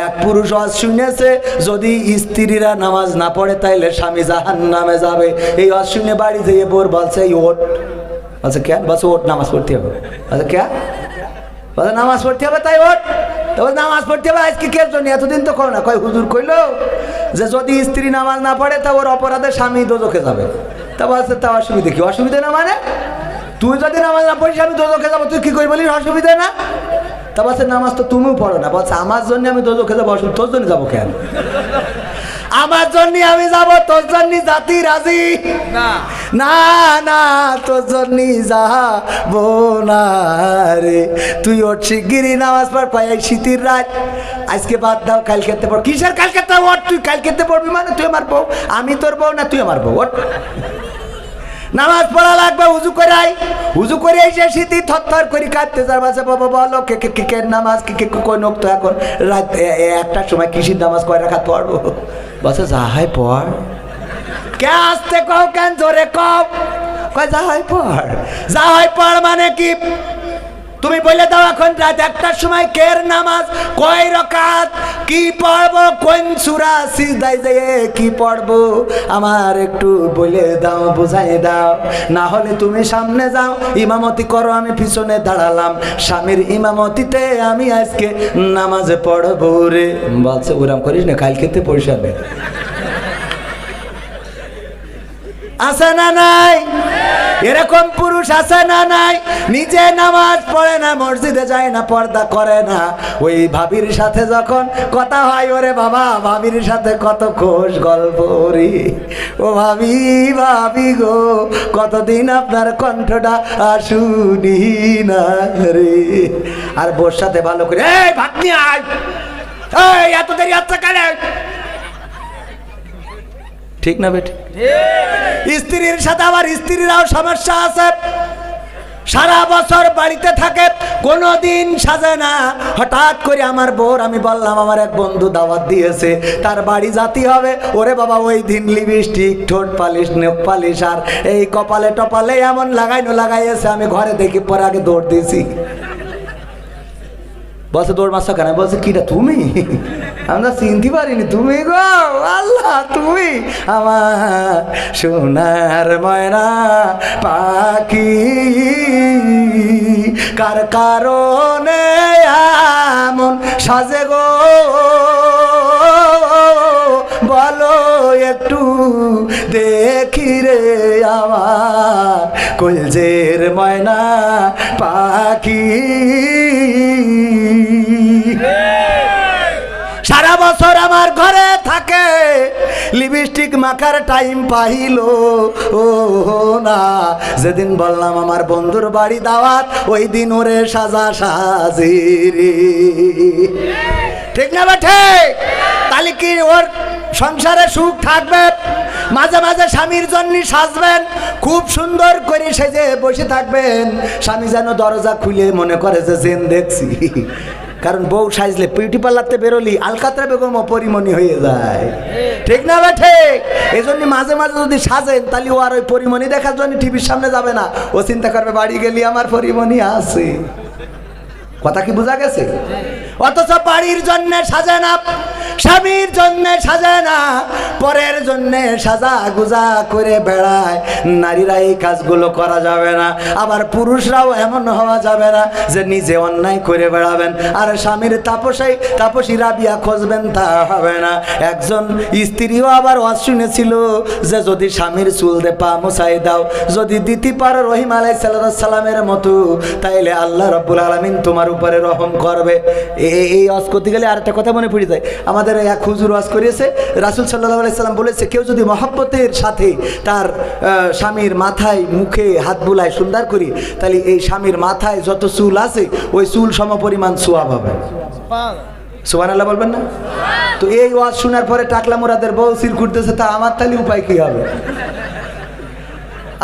এক পুরুষ আজ শুনেছে, যদি স্ত্রীরা নামাজ না পড়ে, তাইলে স্বামী জাহান নামে যাবে। এই আজ শুনে বাড়ি যেয়ে বোর বলছে ওট বলছে কেন বলছে ওট নামাজ পড়তে হবে। বলছে, কে? বলছে, নামাজ পড়তে হবে, তাই ওট তবে নামাজ পড়তে হবে, আজকে কে জন্য? এতদিন তো করো না। কয়, হুজুর কইলো যে, যদি স্ত্রী নামাজ না পড়ে, তা ওর অপরাধে স্বামী দোজখে যাবে। তা বলছে, তা অসুবিধা কি? অসুবিধা না মানে? তুই যদি নামাজ না পড়িস, আমি দোজখে যাব। তুই কি কই বলিস? অসুবিধা না? তা বলছে নামাজ তো তুমিও পড়ো না। বলছে আমার জন্য আমি দোজখে যাব অসুবিধা তোর জন্য যাব কেন? আমার জন্য আমি যাব তোর জন্য জাতি রাজি। না। না না তোর জন্য যাব না রে। তুই ওর শিগগিরি নামাজ পড় পাই শীতের রাত। আজকে বাদ দাও কাল খেতে পড় কিসের কাল খেতে ওর তুই কাল খেতে পড়বি মানে? তুই আমার বউ। আমি তোর বউ না তুই আমার বউ। ওঠ। নামাজ পড়া লাগবে, উজু করে উজু করে এসে শীতি থরথর করে কাঁদতে যার মাঝে বাবা বলো, কে কে কে নামাজ, কে কে কোন তো এখন? রাত একটার সময় কিসির নামাজ কয় রাখা পড়ব? বসে যা হয় পড়। কে আসতে কও, কেন জোরে কও? কয় যা হয় পড়। যা হয় পড় মানে কি? তুমি বলে দাও এখন রাত একটার সময় কের নামাজ? কয় রকাত? কি পড়ব? কোন সুরা সিজদায় যেয়ে কি পড়ব? আমার একটু বলে দাও, বুঝাই দাও। না হলে তুমি সামনে যাও। ইমামতি করো, আমি পিছনে দাঁড়ালাম। স্বামীর ইমামতিতে আমি আজকে নামাজে পড়ব রে। বলছে, ওরাম করিস না, কালকে তে পয়সাবে আছে না নাই? এরকম পুরুষ আছে না নাই? নিজে নামাজ পড়ে না, মসজিদে যায় না, পর্দা করে না। ওই ভাবির সাথে যখন কথা হয়, ওরে বাবা, ভাবির সাথে কত খোশ গল্প রে ও ভাবি ভাবি গো, কতদিন আপনার কণ্ঠটা শুনি না রে। আর বোর সাথে ভালো করে, এই ভাত নিয়ে আয়! এই, এত দেরি হচ্ছে কেন? ঠিক না বেটি? স্ত্রীর সাথে আবার স্ত্রীরাও সমস্যা আছে। সারা বছর বাড়িতে থাকে কোনো দিন সাজে না। হঠাৎ করে আমার বোর, আমি বললাম, আমার এক বন্ধু দাওয়াত দিয়েছে, তার বাড়ি জাতি হবে। ওরে বাবা, ওই দিন লিপস্টিক, ঠোঁট পালিশ নেক পালিশ, আর এই কপালে টপালে এমন লাগাইনো লাগাইয়েছে, আমি ঘরে দেখি পরে আগে দৌড় দিয়েছি। বসে দৌড় মারছো কেন? বলছে কিটা তুমি? আমরা চিনতে পারিনি, তুমি গো? আল্লাহ, তুমি আমার সোনার ময়না পাখি। কার কারণে এমন সাজে গো? বলো একটু দেখি রে আমার কলজের ময়না পাখি। থাকে লিপস্টিক মাখার টাইম পাইল। ও না, যেদিন বললাম আমার বন্ধুর বাড়ি দাওয়াত, ওই দিন ওরে সাজা সাজি রে ঠিক না বেঠে তাহলে কি ওর সংসারে সুখ থাকবে? মাঝে মাঝে স্বামীর জন্য সাজবেন, খুব সুন্দর করে সেজে বসে থাকবেন। স্বামী যেন দরজা খুলে মনে করে যে, জেন দেখছি। কারণ বউ সাজলে বিউটি পার্লারতে বেরোলি আলকাতরা বেগম অপরিমণি হয়ে যায়। ঠিক না ভাই ঠিক? এই জন্য মাঝে মাঝে যদি সাজেন, তাহলে ও আর ওই পরিমণি দেখার জন্য টিভির সামনে যাবে না। ও চিন্তা করবে, বাড়ি গেলি আমার পরিমণি আছে। কথা কি বোঝা গেছে? অথচ বাড়ির জন্য সাজে না, স্বামীর জন্য সাজে না, পরের জন্য সাজা গুজা করে বেড়ায়। নারীরা এই কাজগুলো করা যাবে না, আবার পুরুষরাও এমন হওয়া যাবে না যে নিজে অন্যায় করে বেড়াবেন। আর স্বামীর তাপসাই তাপসী রাবিয়া খুঁজবেন তা হবে না। একজন স্ত্রীও আবার ওয়াজ শুনেছিল যে যদি স্বামীর চুল দে পা মুছাই দাও, যদি দিতে পারো রহিম আলাই সালামের মতো, তাইলে আল্লাহ রব্বুল আলমিন তোমার উপরে রহম করবে। এই ওয়াজ করতে গেলে আর একটা কথা মনে পড়ে যায়। আমাদের এক হুজুর ওয়াজ করিয়েছে, রাসুল সাল্লাহ আলাইসাল্লাম বলেছে, কেউ যদি মহাব্বতের সাথে তার স্বামীর মাথায় মুখে হাত বুলায় সুন্দর করি, তাহলে এই স্বামীর মাথায় যত চুল আছে, ওই চুল সমপরিমাণ সোয়াব হবে। সুবান আল্লাহ বলবেন না? তো এই ওয়াজ শোনার পরে টাকলা মোরাদের বউ সির ঘুরতেছে তা আমার তাহলে উপায় কি হবে?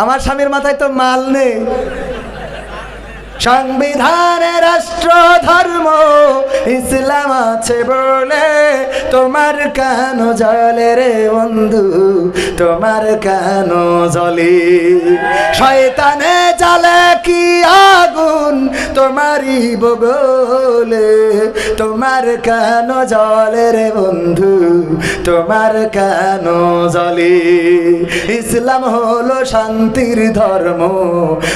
আমার স্বামীর মাথায় তো মাল নেই। সংবিধানে রাষ্ট্র ধর্ম ইসলাম আছে বলে। তোমার কেন জলে রে বন্ধু? তোমার কেন জলে? শয়তানে জালে কি আগুন তোমারই বগলে? তোমার কেন জলে রে বন্ধু? তোমার কেন জলে? ইসলাম হলো শান্তির ধর্ম,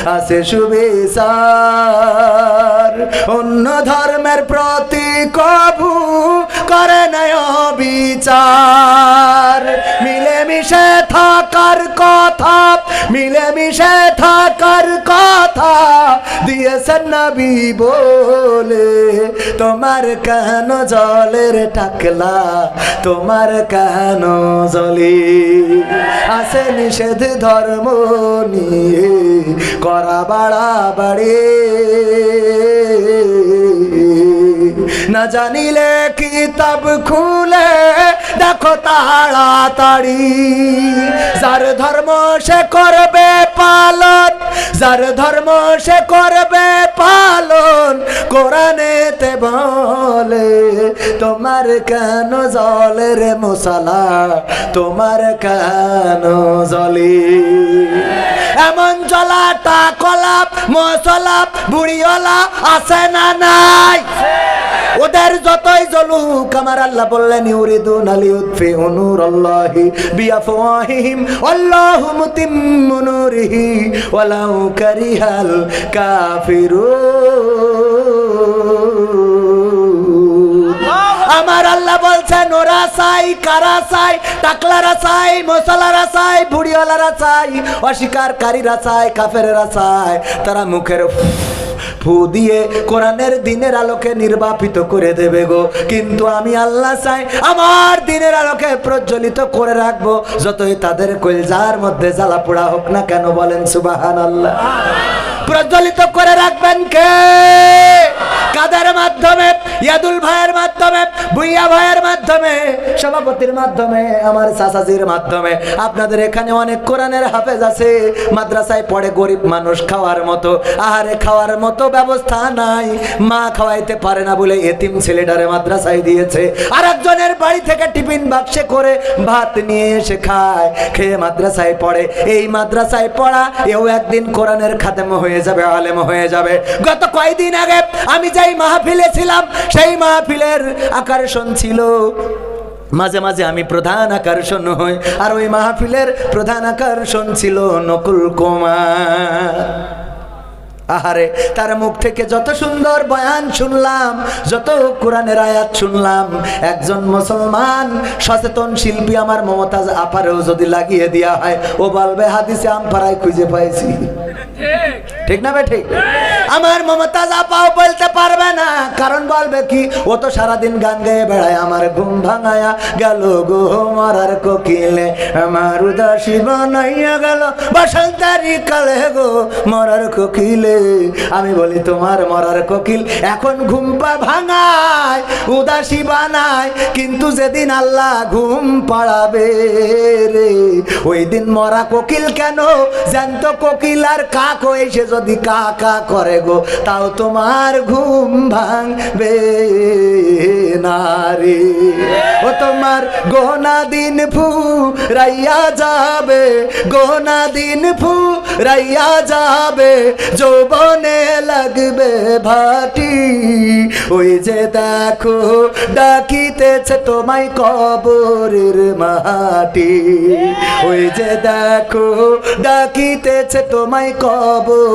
আছে সুবিচার। অন্য ধর্মের প্রতি কবু করে বিচার। মিলেমিশে থাকার কথা, মিলেমিশে থাকার কথা দিয়েছেন নবী বলে। তোমার কেন জলের টাকলা? তোমার কেন জলে? আসে নিষেধ ধর্ম নিয়ে, করা বাড়া বাড়ে না জানিলে কিতাব খুলে দেখো তাড়াতাড়ি যার ধর্ম সে করবে পালন, যার ধর্ম সে করবে পালন, কোরআনেতে বলে, তোমার কেন জলের মশালা? তোমার কেন জলে? এমন জলাটা কলাপ, মশলাপ, বুড়িওয়ালা আছে না নাই? ওদের যতই জলুক আমার আল্লাহ বললেন, ইউরিদুন আলি উৎফি নূর আল্লাহি বিআফওয়াহিহিম, আল্লাহু মুতিম্মু নূরিহি, ওয়ালাউ কারিহাল কাফিরুন। আমার আল্লাহ বলছেন, ওরা চাই, কারা চাই? টাকলারা চাই, মশলারা চাই বুড়িওয়ালারা চাই অস্বীকারীরা চাই, কাফেরেরা চাই। তারা মুখের ফু দিয়ে কোরআনের দিনের আলোকে নির্বাপিত করে দেবে গো। কিন্তু আমি আল্লাহ চাই, আমার দিনের আলোকে প্রজ্বলিত করে রাখব। যতই তাদের কলজার মধ্যে জ্বালা পোড়া হোক না কেন বলেন সুবাহান আল্লাহ প্রজ্বলিত করে রাখবেন কে? কাদের মাধ্যমে? ইয়াদুল ভাইয়ের মাধ্যমে? বুইয়া ভাইয়ের মাধ্যমে, সভাপতির মাধ্যমে, আমার চাচাজির মাধ্যমে। আপনাদের এখানে অনেক কোরআনের হাফেজ আছে। মাদ্রাসায় পড়ে গরিব মানুষ খাওয়ার মতো। আহারে খাওয়ার মতো ব্যবস্থা নাই। মা খাওয়াইতে পারে না বলে এতিম ছেলেটারে মাদ্রাসায় দিয়েছে। আর একজনের বাড়ি থেকে টিফিন বাক্সে করে ভাত নিয়ে এসে খায়। খেয়ে মাদ্রাসায় পড়ে। এই মাদ্রাসায় পড়া, এও একদিন কোরআনের খাতেম হয়ে যাবে, আলেম হয়ে যাবে। গত কয়দিন আগে আমি যেই মাহফিলে ছিলাম, সেই মাহফিলের আকর্ষণ ছিল। মাঝে মাঝে আমি প্রধান আকর্ষণ হই, আর ওই মাহফিলের প্রধান আকর্ষণ ছিল নকুল কুমার। আহারে, তার মুখ থেকে যত সুন্দর বয়ান শুনলাম, যত কোরআনের আয়াত শুনলাম, একজন মুসলমান সচেতন শিল্পী আমার মমতাজ আপারেও যদি লাগিয়ে দেওয়া হয়, ও বলবে, হাদিসে আমপাড়ায় খুঁজে পাইছি। ঠিক না বে ঠিক? আমার মমতাজ আপাও বলতে পারবে না। কারণ বলবে কি, ও তো সারাদিন গান গেয়ে বেড়ায়, আমার ঘুম ভাঙায়া গেল গো মরার কোকিলে। আমার উদাসী বানাইয়া গেল, বসন্তারি কালে গো মরার কোকিলে। আমি বলি, তোমার মরার কোকিল এখন ঘুম পা ভাঙায়, উদাসী বানায়, কিন্তু যেদিন আল্লাহ ঘুম পাড়াবে রে, ওই দিন মরা কোকিল কেন? জ্যান্ত কোকিল আর কাক এসে যদি কা কা করে গো, তাও তোমার ঘুম ভাঙবে না রে। ও তোমার গোনা দিন ফু রাইয়া যাবে, গোনা দিন ফু রাইয়া যাবে, যৌবনে লাগবে ভাটি। ওই যে দেখো, ডাকিতেছে তোমায় কবরের মাটি। ওই যে দেখো, ডাকিতেছে তোমায়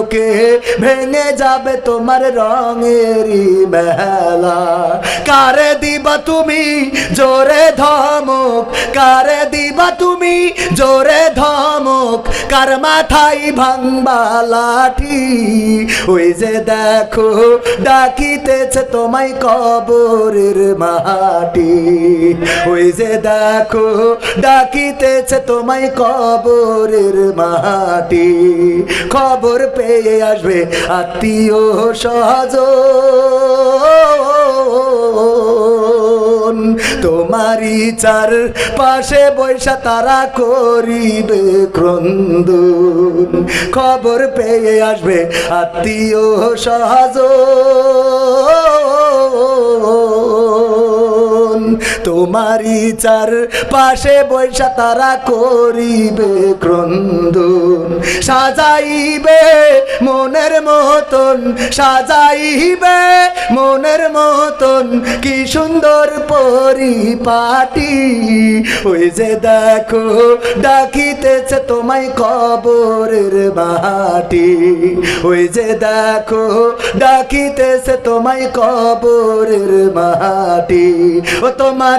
আলোকে ভেঙে যাবে তোমার রঙেরই মেলা। কারে দিবা তুমি জোরে ধমক? কারে দিবা তুমি জোরে ধমক? কার মাথায় ভাঙবা লাঠি? ওই যে দেখো, ডাকিতেছে তোমায় কবরের মাটি। ওই যে দেখো, ডাকিতেছে তোমায় কবরের মাটি। খবর পেয়ে আসবে, আত্মীয় সহজ তোমারি চার পাশে বৈশা তারা করিবে ক্রন্দন। খবর পেয়ে আসবে, আত্মীয় সহজ তোমারই চার পাশে বৈশা তারা করিবে ক্রন্দন। সাজাইবে মনের মতন, সাজাইবে মনের মতন, কি সুন্দর পরিপাটি। ওই যে দেখো, ডাকিতেছে তোমায় কবরের মাটি ওই যে দেখো, ডাকিতেছে তোমায় কবরের মাটি ও তোমার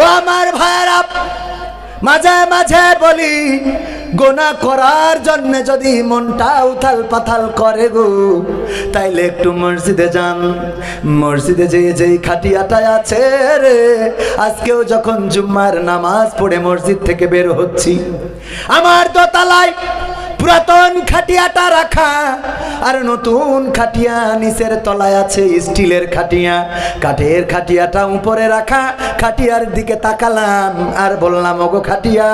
ও আমার ভাইরা মাঝে মাঝে বলি, গোনা করার জন্য যদি মনটা উথাল পাথাল করে গো, তাইলে একটু মসজিদে যান। মসজিদে যে যেই খাটিয়াটায় আছে রে, আজকেও যখন জুম্মার নামাজ পড়ে মসজিদ থেকে বের হচ্ছি, আমার দোতলায় পুরাতন খাটিয়াটা রাখা আর নতুন খাটিয়া, নিচের তলায় আছে স্টিলের খাটিয়া। কাঠের খাটিয়াটা উপরে রাখা, খাটিয়ার দিকে তাকালাম, আর বললাম, ওগো খাটিয়া,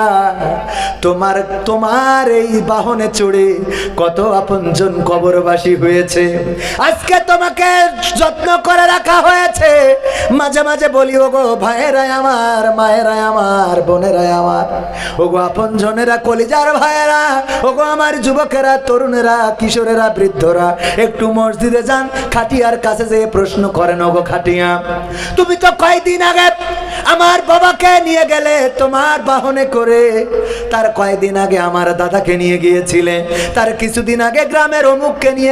তোমার তোমার এই বাহনে চড়ে কত আপনজন কবরবাসী হয়েছে। আজকে তোমাকে যত্ন করে রাখা হয়েছে। মাঝে মাঝে বলি, ওগো ভাইয়েরাই আমার, মায়েরাই আমার, বোনেরাই আমার। ওগো আপনজনেরা কলিজার ভাইয়েরা, ওগো আমার যুবকেরা, তরুণেরা, কিশোরেরা বৃদ্ধরা একটু মসজিদে যান, খাটিয়ার কাছে যেয়ে প্রশ্ন করেন, ওগো খাটিয়া, তুমি তো কয়দিন আগে আমার বাবাকে নিয়ে গেলে, তোমার বাহনে করে। তার কয়দিন আগে আমার দাদাকে নিয়ে গিয়েছিলে, তার কিছুদিন আগে গ্রামের অমুককে নিয়ে